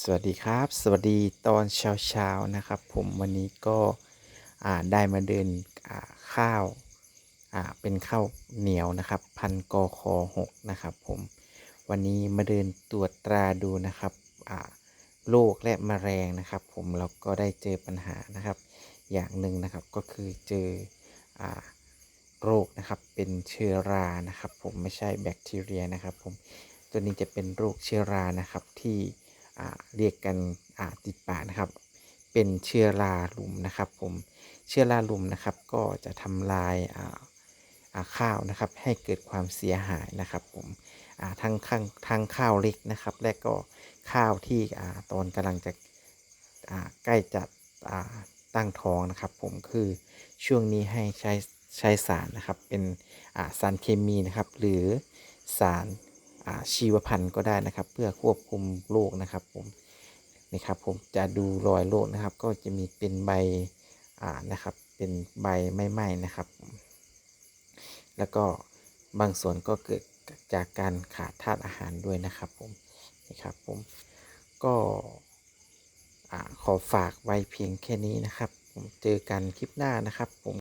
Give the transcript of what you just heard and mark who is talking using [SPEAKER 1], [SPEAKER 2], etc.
[SPEAKER 1] สวัสดีครับ สวัสดีตอนเช้าๆนะครับ ผมวันนี้ก็ได้มาเดินข้าวาเป็นข้าวเหนียวนะครับ พันกอคอหกนะครับผมวันนี้มาเดินตรวจตราดูนะครับโรคและแมลงนะครับ ผมเราก็ได้เจอปัญหานะครับ อย่างหนึ่งนะครับก็คือเจออโรคนะครับเป็นเชื้อรานะครับ ผมไม่ใช่แบคทีเรียนะครับ ผมตัวนี้จะเป็นโรคเชื้อรานะครับที่ เรียกกันติดปากนะครับ เป็นเชื้อราลุมนะครับ ผมเชื้อราลุมนะครับ ก็จะทำลายข้าวนะครับ ให้เกิดความเสียหายนะครับผมทั้งข้างทั้งข้าวเล็กนะครับ และก็ข้าวที่อตอนกำลังจะใกล้จะตั้งท้องนะครับ ผมคือช่วงนี้ให้ใช้ใช้สารนะครับ เป็นสารเคมีนะครับ หรือสาร ชีวพันธุ์ก็ได้นะครับ เพื่อควบคุมโรคนะครับผมนี่ครับผมจะดูรอยโรคนะครับ ก็จะมีเป็นใบนะครับเป็นใบไม่ไหม้นะครับ แล้วก็บางส่วนก็เกิดจากการขาดธาตุอาหารด้วยนะครับผมนี่ครับผมก็ขอฝากไว้เพียงแค่นี้นะครับ ผมเจอกันคลิปหน้านะครับผม